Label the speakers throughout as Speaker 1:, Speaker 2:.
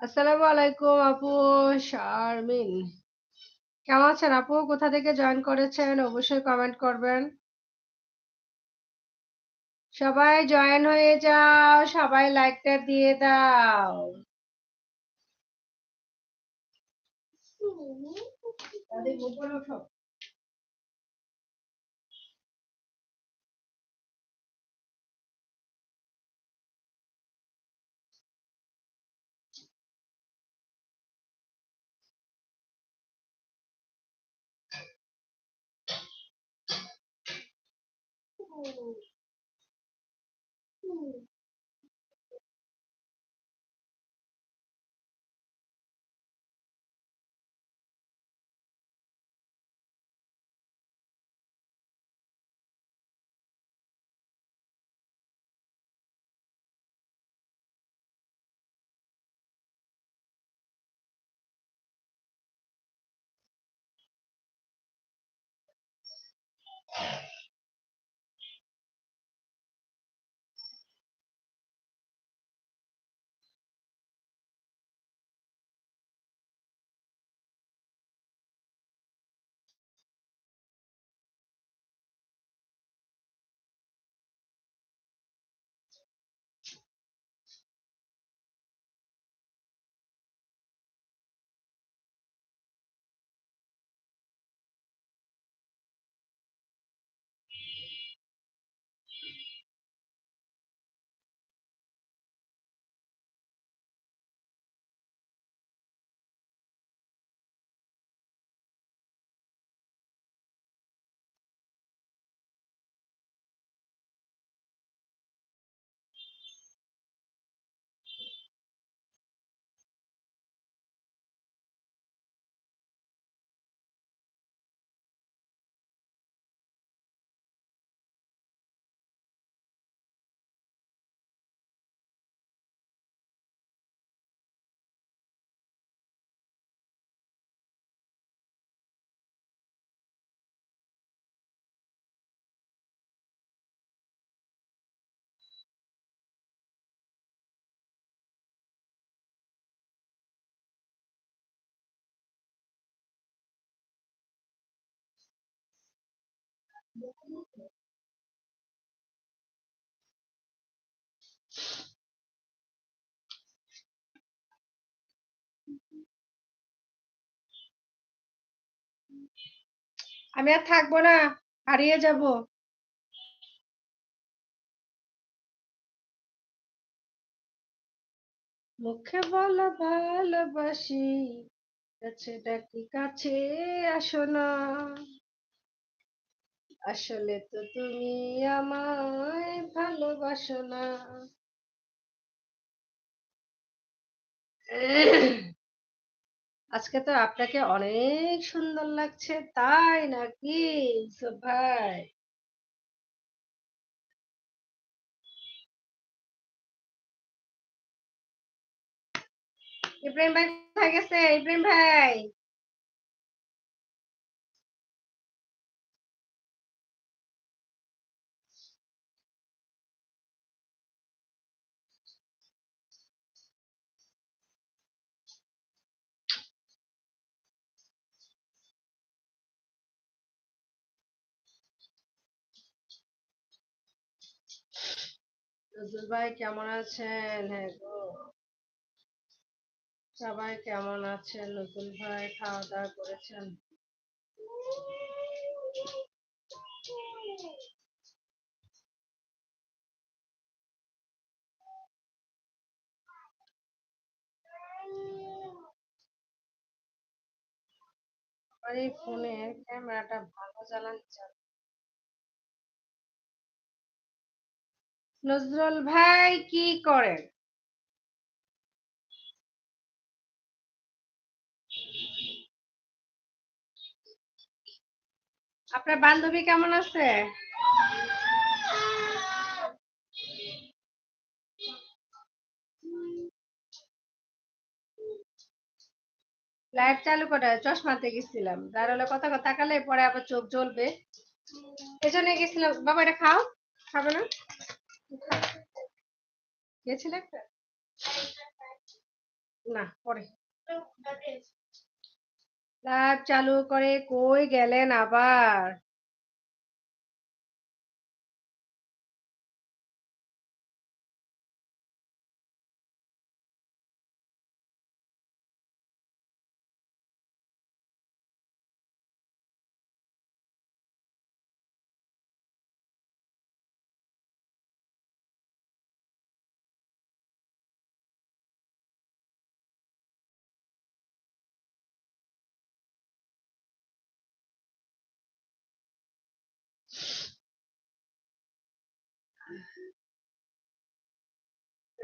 Speaker 1: আসসালামু আলাইকুম আপু শারমিন। কেমন আছেন আপু? কোথা থেকে জয়েন করেছেন? অবশ্যই কমেন্ট করবেন। সবাই জয়েন হয়ে যাও, সবাই লাইকটা দিয়ে দাও। দাদি উপরে Oh. আমি আর থাকব না, হারিয়ে যাব। মুখে বলো ভালোবাসি, কাছে ডাকি কাছে আসো না। আসলে তো তুমি আমায় ভালোবাসো না। আজকে তো আপনাকে অনেক সুন্দর লাগছে, তাই নাকি? ভাই। ইব্রাহিম ভাই কোথায় গেছে? ইব্রাহিম ভাই। নজরুল ভাই কেমন আছেন? হ্যাঁ গো। সবাই কেমন আছেন? নজরুল ভাই খাওয়া দাওয়া করেছেন? আমার ফোনের ক্যামেরাটা ভালো চালাতে চান নজরুল ভাই কি করেন? আপনার বান্ধবী কেমন আছে? লাইট চালু করে, চশমাতে গেছিলাম। যার হলে কথা কথা তাকালে পরে আবার চোখ জ্বলবে। এজন্য গেছিলাম। বাবা, এটা খাও। খাবে না? গেছিল না পরে। লাইভ চালু করে কই গেলেন আবার?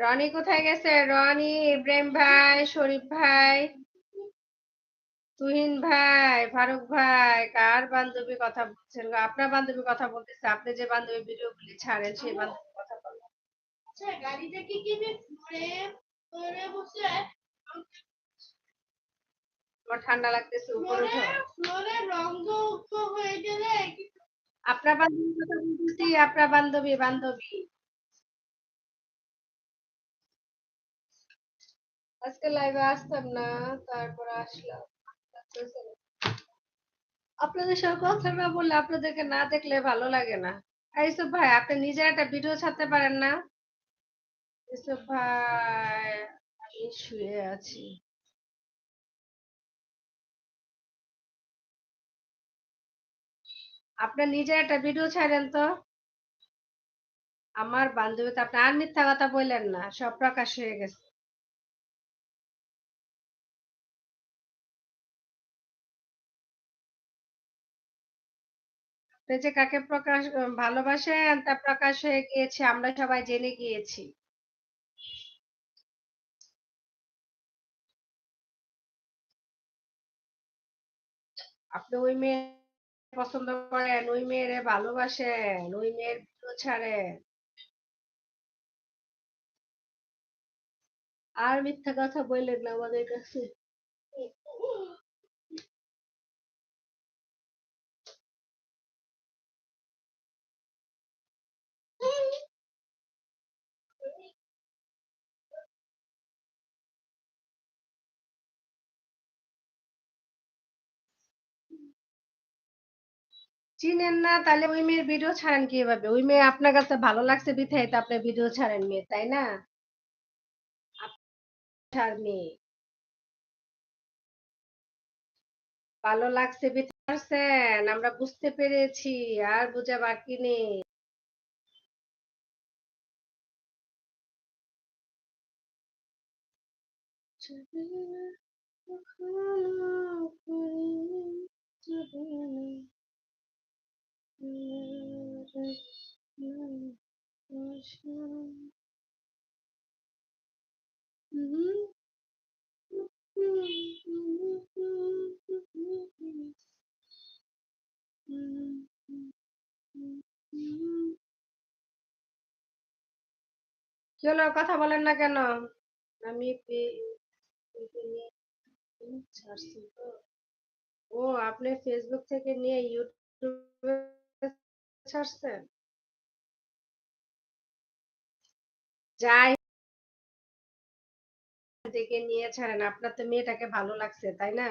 Speaker 1: রনি কোথায় গেছে? রনি ইব্রাহিম ভাই শরীফ ভাই তুহিন ভাই ফারুক ভাই কার বান্ধবী কথা বলছেন আপনার বান্ধবী কথা বলতেছে আপনি যে বান্ধবী ভিডিও গুলি ছাড়েন সেই বান্ধবী কথা বলেন।
Speaker 2: আচ্ছা গাড়িটা কি কি ফ্লোরে ফ্লোরে বসে?
Speaker 1: আমার ঠান্ডা লাগতেছে উপরে
Speaker 2: ফ্লোরে হয়ে গেলে।
Speaker 1: আপনার বান্ধবী কথা বলতেছি আপনার বান্ধবী বান্ধবী। আজকে লাইভে আসতাম না, তারপর আসলাম। আপনাদের কথা না বললে আপনাদেরকে না দেখলে ভালো লাগে না। ভাই, আপনি একটা ভিডিও ছাড়তে পারেন না? ভাই, আমি শুয়ে আছি। আপনার নিজের একটা ভিডিও ছাড়েন তো। আমার বান্ধবী তো আপনি আর মিথ্যা কথা বললেন না, সব প্রকাশ হয়ে গেছে। যে কাকে প্রকাশ ভালোবাসেন তা প্রকাশ হয়ে গিয়েছে, আমরা সবাই জেনে গিয়েছি। আপনি ওই মেয়ে পছন্দ করেন, ওই মেয়েরে ভালোবাসেন, ওই মেয়ের ভিডিও ছাড়েন। আর মিথ্যা কথা বললেন না আমাদের কাছে। চিনেন না, তাহলে ওই মেয়ের ভিডিও ছাড়েন কীভাবে? ওই মেয়ে আপনার কাছে ভালো লাগছে বিথাই তো আপনি ভিডিও ছাড়েন মেয়ে, তাই না? আপনার ভালো লাগছে বিথারছেন আমরা বুঝতে পেরেছি, আর বোঝা বাকি নেই। কি হলো কথা বলেন না কেন? আমি ও আপনি ফেসবুক থেকে নিয়ে ইউটিউবে ছাড়ছেন? যাই থেকে নিয়ে ছাড়েন। আপনার তো মেয়েটাকে ভালো লাগছে, তাই না?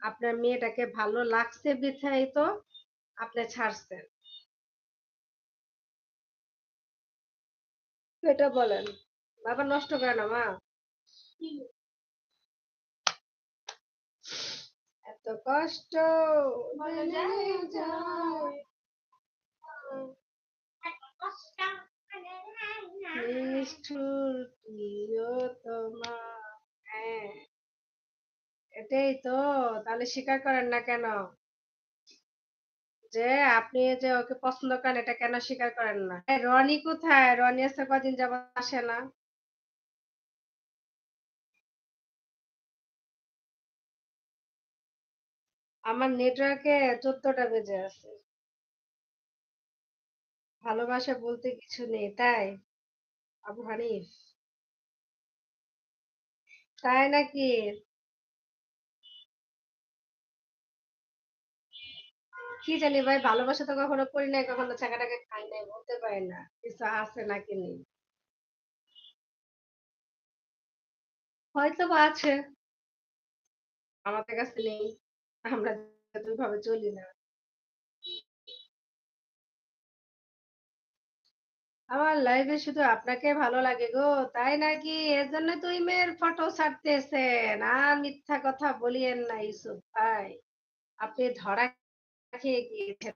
Speaker 1: আপনার মেয়েটাকে ভালো লাগছে বিধায় তো আপনি ছাড়ছেন। এটা বলেন, বাবা নষ্ট করে না, মা? এত কষ্ট। এটাই তো, তাহলে স্বীকার করেন না কেন? যে আপনি যে ওকে পছন্দ করেন, এটা কেন স্বীকার করেন না? রনি কোথায়? রনি আজকে কদিন যাবত আসে না? আমার নেটওয়ার্কে চোদ্দটা বেজে আছে। ভালোবাসা বলতে কিছু নেই, তাই? আবু হানিফ তাই নাকি কি জানি ভাই, ভালোবাসা তো কখনো করি নাই, কখনো চাকাটাকে খাই নাই, বলতে পারি না কিছু আছে নাকি নেই হয়তোবা আছে। আমাদের কাছে নেই। আমরা ওইভাবে চলি না। আমার লাইফে শুধু আপনাকে ভালো লাগে গো। তাই নাকি? এর জন্য তুই মেয়ের ফটো ছাড়তেছেন। আর মিথ্যা কথা বলিয়েন না, ইউসুফ ভাই। আপনি ধরা খেয়ে গিয়েছেন।